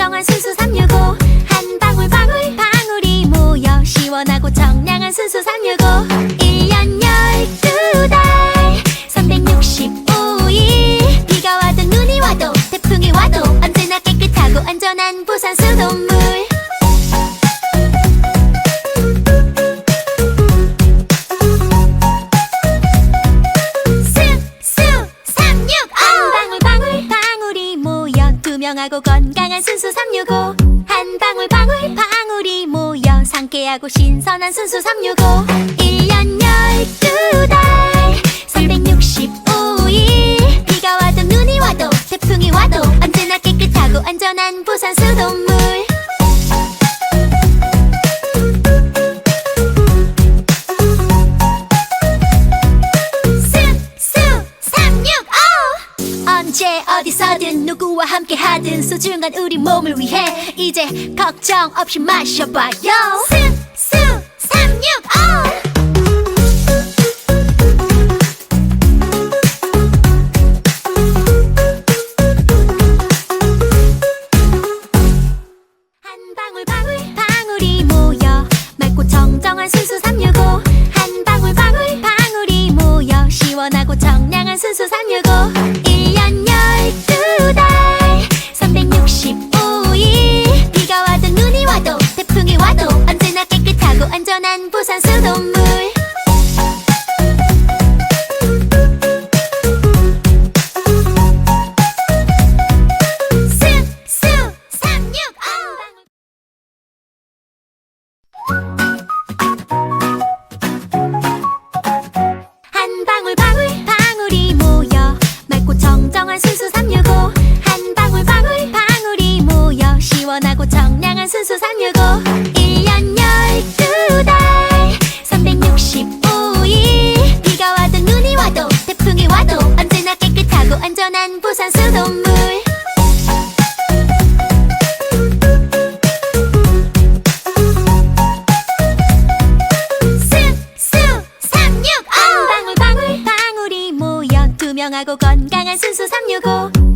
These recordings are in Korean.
Jangan. 투명하고 건강한 순수 365 한 방울 방울 방울이 모여 상쾌하고 신선한 순수 365 1년 12달 365일. 비가 와도 눈이 와도 태풍이 와도 언제나 깨끗하고 안전한 부산 수도 어디서든 누구와 함께 하든 소중한 우리 몸을 위해 이제 걱정 없이 마셔봐요. 수, 수, 365 한 방울 방울 방울이 모여 맑고 정정한 순수 365 투명하고 건강한 순수 365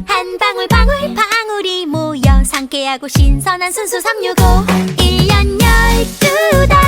한 방울 방울 방울이 모여 상쾌하고 신선한 순수 365 1년 12달